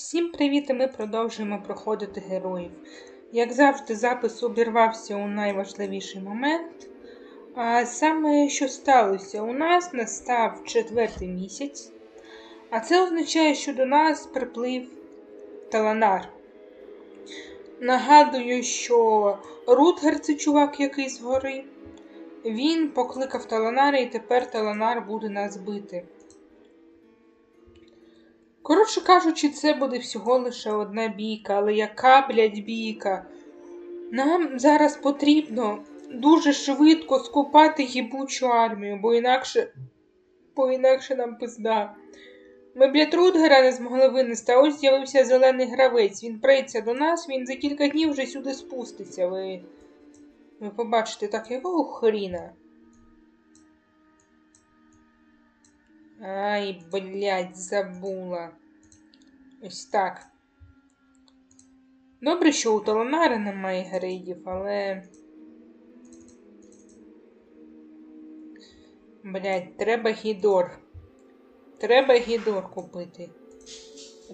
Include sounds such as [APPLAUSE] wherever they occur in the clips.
Всім привіт! і Ми продовжуємо проходити героїв. Як завжди, запис обірвався у найважливіший момент. А саме, що сталося? У нас настав четвертий місяць, а це означає, що до нас приплив таланар. Нагадую, що Рутгер це чувак, який згори. Він покликав Таланара, і тепер Таланар буде нас бити. Коротше кажучи, це буде всього лише одна бійка, але яка, блядь, бійка? Нам зараз потрібно дуже швидко скупати їбучу армію, бо інакше бо інакше нам пизда. Ми, блядь, Рудгера не змогли винести, а ось з'явився зелений гравець. Він прийться до нас, він за кілька днів вже сюди спуститься. Ви ви побачите так, якого хріна? Ай, блядь, забула. Ось так. Добре, що у Талонари немає грейдів, але. Блядь, треба гідор. Треба гідор купити.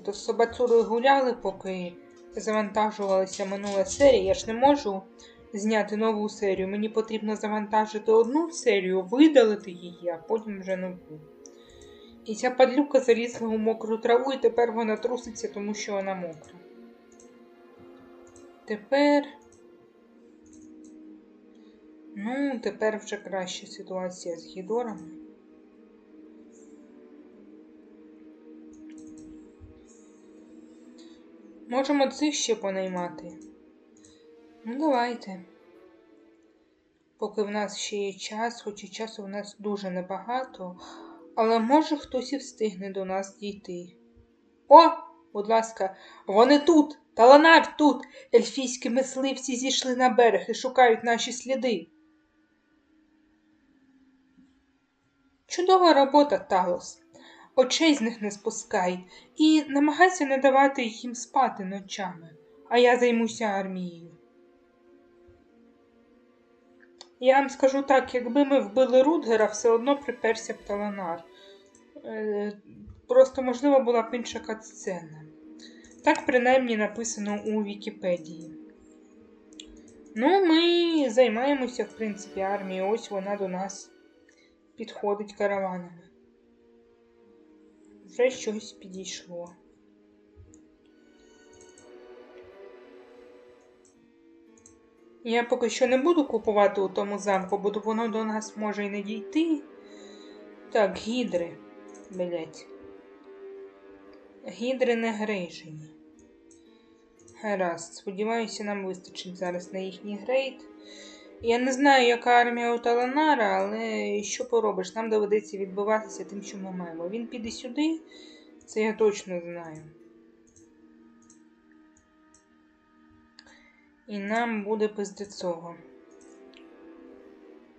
То з собацурою гуляли, поки завантажувалася минула серія. Я ж не можу зняти нову серію. Мені потрібно завантажити одну серію, видалити її, а потім вже нову. І ця падлюка залізла у мокру траву, і тепер вона труситься, тому що вона мокра. Тепер. Ну, тепер вже краща ситуація з гідорами. Можемо цих ще понаймати. Ну, давайте. Поки в нас ще є час, хоч і часу в нас дуже небагато, але може хтось і встигне до нас дійти. О, будь ласка, вони тут, таланар тут. Ельфійські мисливці зійшли на берег і шукають наші сліди. Чудова робота, Талос. Очей з них не спускай і намагайся не давати їм спати ночами, а я займуся армією. Я вам скажу так, якби ми вбили Рудгера, все одно приперся б таланар. Е, просто, можливо, була б інша катсцена. Так, принаймні, написано у Вікіпедії. Ну, ми займаємося, в принципі, армією. Ось вона до нас підходить караванами. Вже щось підійшло. Я поки що не буду купувати у тому замку, бо воно до нас може і не дійти. Так, гідри, блять. Гідри не грейжені. Гаразд, сподіваюся, нам вистачить зараз на їхній грейд. Я не знаю, яка армія у Таланара, але що поробиш, нам доведеться відбиватися тим, що ми маємо. Він піде сюди, це я точно знаю. І нам буде пиздецього.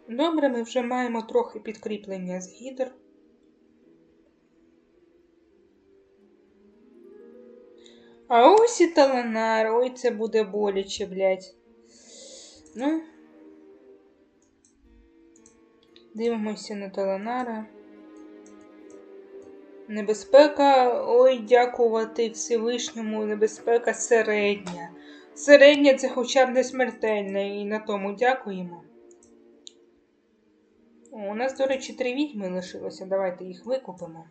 Добре, ми вже маємо трохи підкріплення з гідр. А ось і таланар, ой, це буде боляче, блядь. Ну, дивимося на таланара. Небезпека, ой, дякувати Всевишньому, небезпека середня. Середня це хоча б не смертельна, і на тому дякуємо. У нас, до речі, три відьми лишилося. Давайте їх викупимо.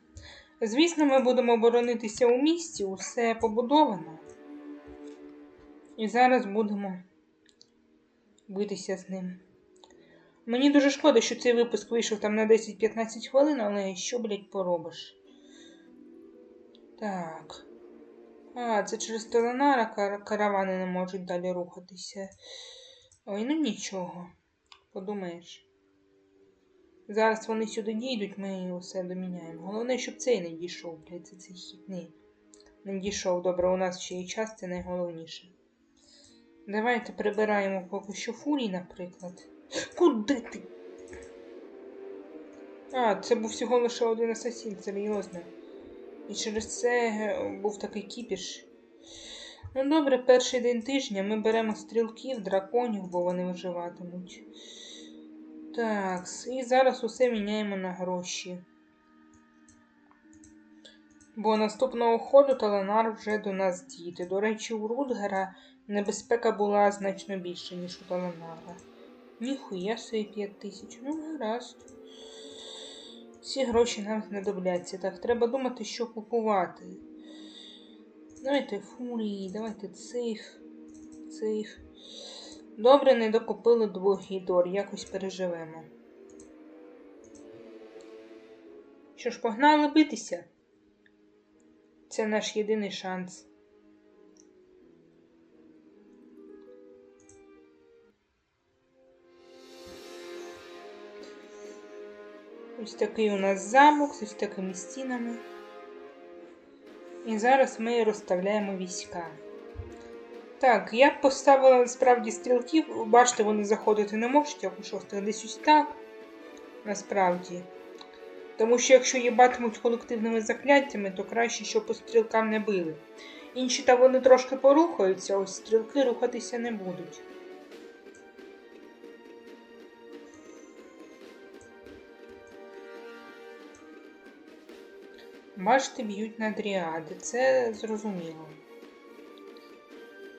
Звісно, ми будемо оборонитися у місті, усе побудовано. І зараз будемо битися з ним. Мені дуже шкода, що цей випуск вийшов там на 10-15 хвилин, але що, блядь, поробиш? Так. А, це через Теленара кар каравани не можуть далі рухатися. Ой, ну нічого. Подумаєш. Зараз вони сюди дійдуть, ми усе доміняємо. Головне, щоб цей не дійшов, блядь, це цей хітний. Не дійшов. Добре, у нас ще є час, це найголовніше. Давайте прибираємо поки що фурій, наприклад. Куди ти? А, це був всього лише один асасін, серйозно. І через це був такий кіпіш. Ну добре, перший день тижня ми беремо стрілків, драконів, бо вони виживатимуть. Так, і зараз усе міняємо на гроші. Бо наступного ходу Таланар вже до нас дійде. До речі, у Рудгера небезпека була значно більша, ніж у Таланара. Ніхуя собі 5 тисяч. Ну, гаразд. Всі гроші нам знадобляться. Так, треба думати, що купувати. Давайте фурії, давайте цих, цих. Добре, не докупили двох гідор, якось переживемо. Що ж, погнали битися? Це наш єдиний шанс. Ось такий у нас замок з ось такими стінами. І зараз ми розставляємо війська. Так, я поставила насправді стрілків. Бачите, вони заходити не можуть, як у шостих десь ось так. Насправді. Тому що якщо їбатимуть колективними закляттями, то краще, щоб по стрілкам не били. Інші та вони трошки порухаються, ось стрілки рухатися не будуть. Бачите, б'ють на дріади. Це зрозуміло.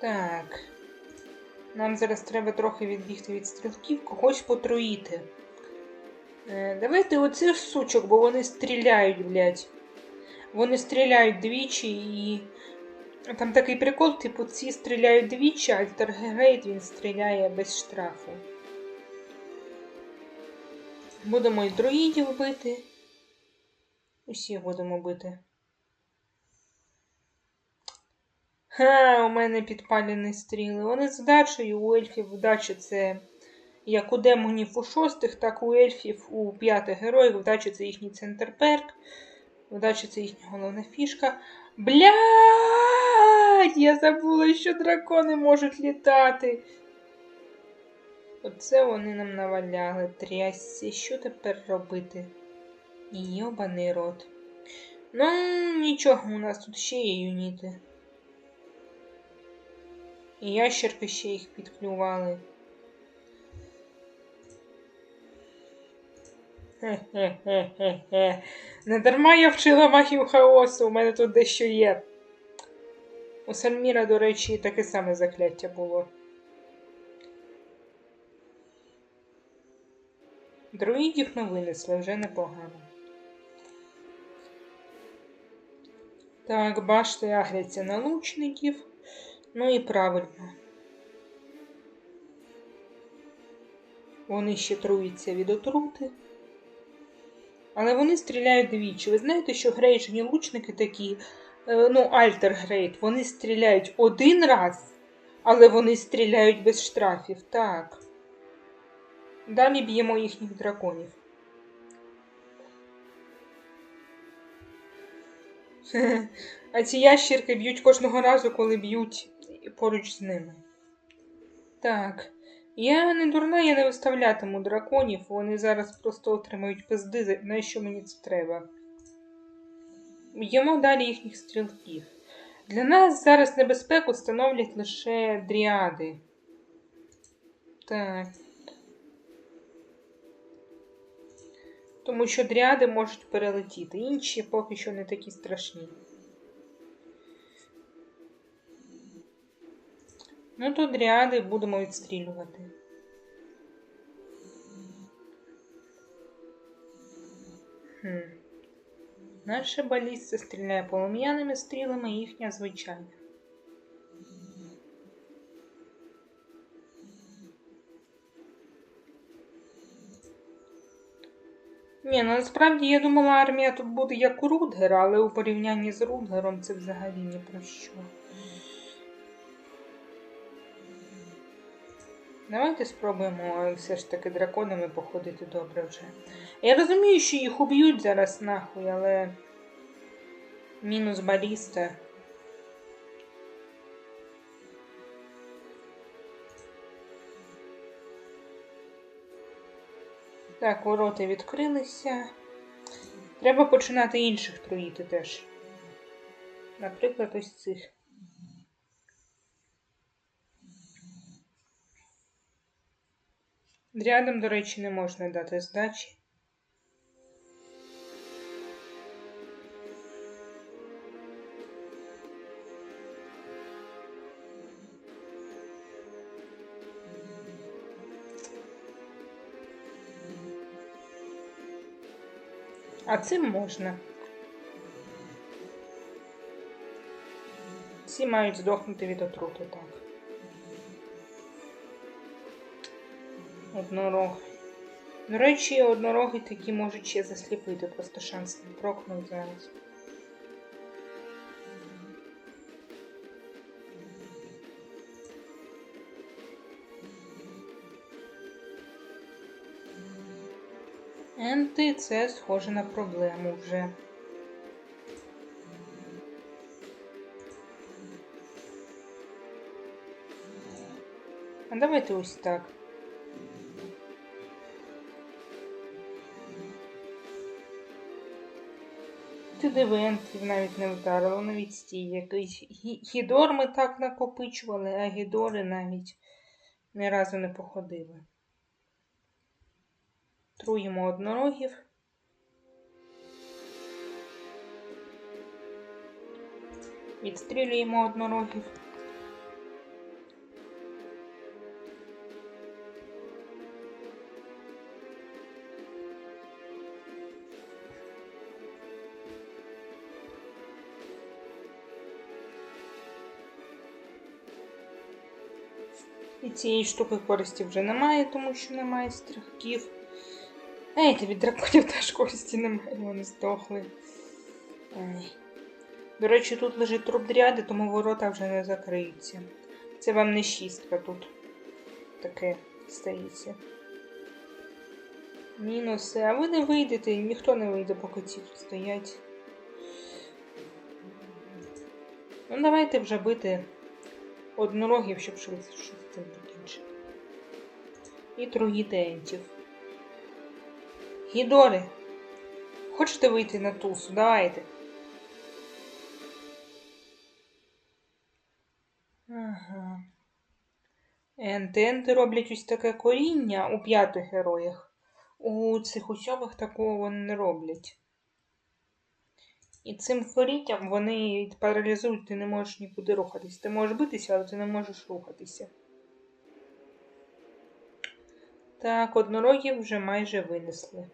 Так. Нам зараз треба трохи відбігти від стрілків, когось потруїти. Е, давайте оцих сучок, бо вони стріляють, блядь. Вони стріляють двічі і. Там такий прикол, типу, ці стріляють двічі, а Альтергейт він стріляє без штрафу. Будемо і друїдів бити. Усіх будемо бити. Ха, у мене підпалені стріли. Вони з вдачею, у ельфів вдача це як у демонів у шостих, так у ельфів у п'ятих героїв. Вдача це їхній центр перк. Вдача це їхня головна фішка. Блядь! Я забула, що дракони можуть літати. Оце вони нам наваляли. Трясся. Що тепер робити? Йобаний рот. Ну, нічого, у нас тут ще є юніти. І ящерки ще їх підклювали. Хе-хе-хе-хе-хе. Не дарма я вчила магію хаосу, у мене тут дещо є. У Сальміра, до речі, таке саме закляття було. Друїдів ми винесли вже непогано. Так, башти агряться на лучників. Ну і правильно. Вони ще труються від отрути. Але вони стріляють двічі. Ви знаєте, що грейджені лучники такі, е, ну, Альтер Грейд, вони стріляють один раз, але вони стріляють без штрафів. Так. Далі б'ємо їхніх драконів. [LAUGHS] А ці ящірки б'ють кожного разу, коли б'ють поруч з ними. Так. Я не дурна, я не виставлятиму драконів, вони зараз просто отримають пизди, на що мені це треба. Б'ємо далі їхніх стрілків. Для нас зараз небезпеку становлять лише дріади. Так. Тому що дріади можуть перелетіти. Інші поки що не такі страшні. Ну, то дріади будемо відстрілювати. Хм. Наша балістка стріляє полум'яними стрілами, їхня звичайна. Ні, ну насправді я думала, армія тут буде як у Рудгера, але у порівнянні з Рудгером це взагалі ні про що. Давайте спробуємо все ж таки драконами походити добре вже. Я розумію, що їх уб'ють зараз нахуй, але. Мінус баліста. Так, ворота відкрилися. Треба починати інших труїти теж. Наприклад, ось цих. Рядом, до речі, не можна дати здачі. А цим можна. Всі мають здохнути від отрути, так. Однорог. До речі, однороги такі можуть ще засліпити, просто шанс не прокнуть зараз. Енти це схоже на проблему вже. А давайте ось так. Ти дивентів навіть не вдарило на відстій якийсь. Гідор ми так накопичували, а гідори навіть ні разу не походили. Труємо однорогів. Відстрілюємо однорогів. І цієї штуки користі вже немає, тому що немає стрибків. Ей, від драконів теж користі немає, вони здохли. Ей. До речі, тут лежить труп дряди, тому ворота вже не закриються. Це вам не шістка тут. Таке стається. Мінуси. А ви не вийдете, ніхто не вийде, поки ці тут стоять. Ну, давайте вже бити однорогів, щоб швидше це закінчити. І труїти ентів. Хочете вийти на тусу? Давайте. Ага. Енти, енти роблять ось таке коріння у п'ятих героях. У цих усьомих такого вони не роблять. І цим корінням вони паралізують, ти не можеш нікуди рухатись. Ти можеш битися, але ти не можеш рухатися. Так, однорогів вже майже винесли.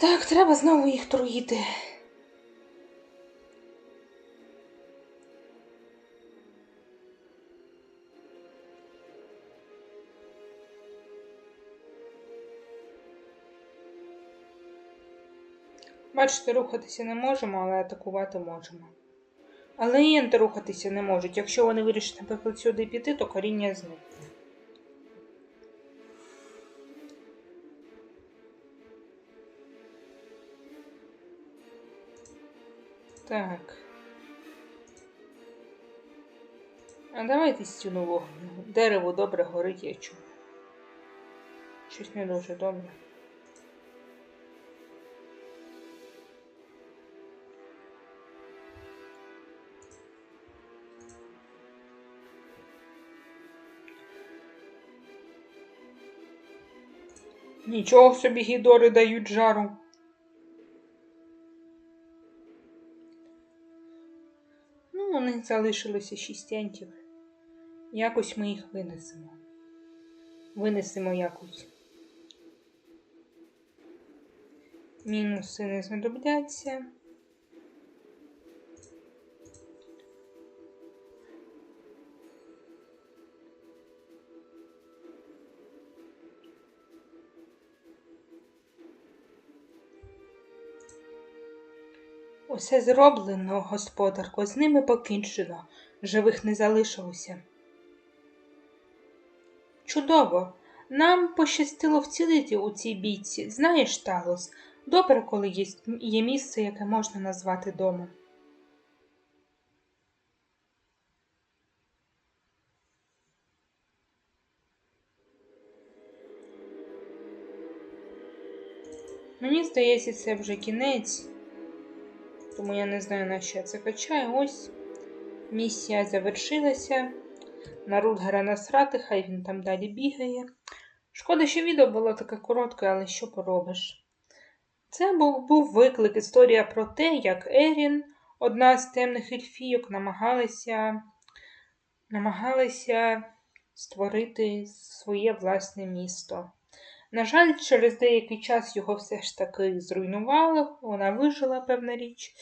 Так, треба знову їх труїти. Бачите, рухатися не можемо, але атакувати можемо. Але і рухатися не можуть. Якщо вони вирішать, наприклад, сюди піти, то коріння зникне. Так. А давайте стіну вогню. Дерево добре горить, я чую. Щось не дуже добре. Нічого собі гідори дають жару. Них залишилося шість ентів. Якось ми їх винесемо. Винесемо якось. Мінуси не знадобляться. Усе зроблено, господарко, з ними покінчено, живих не залишилося. Чудово! Нам пощастило вцілити у цій бійці. Знаєш, Талос, добре, коли є, є місце, яке можна назвати домом. Мені здається, це вже кінець, тому я не знаю, на що я це качаю. Ось місія завершилася. На Рутгера насрати, хай він там далі бігає. Шкода, що відео було таке коротке, але що поробиш? Це був, був виклик, історія про те, як Ерін, одна з темних ельфійок, намагалася, намагалася створити своє власне місто. На жаль, через деякий час його все ж таки зруйнували, вона вижила, певна річ.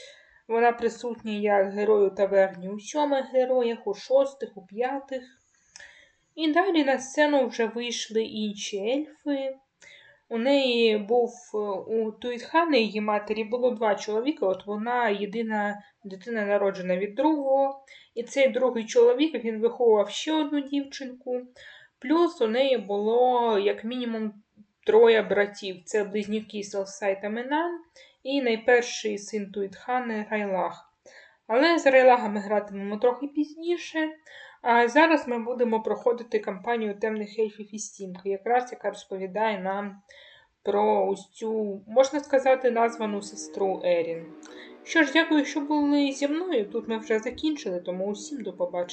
Вона присутня як герой у таверні у сьомих героях, у шостих, у п'ятих. І далі на сцену вже вийшли інші ельфи. У неї був у Туїтхани, її матері, було два чоловіка, от вона єдина дитина народжена від другого. І цей другий чоловік він виховував ще одну дівчинку. Плюс у неї було як мінімум троє братів. Це близнюки Селсай та Менан і найперший син Туїтхани Райлах. Але з Райлагами гратимемо трохи пізніше. А зараз ми будемо проходити кампанію темних ельфів і стінки, якраз яка розповідає нам про ось цю, можна сказати, названу сестру Ерін. Що ж, дякую, що були зі мною. Тут ми вже закінчили, тому усім до побачення.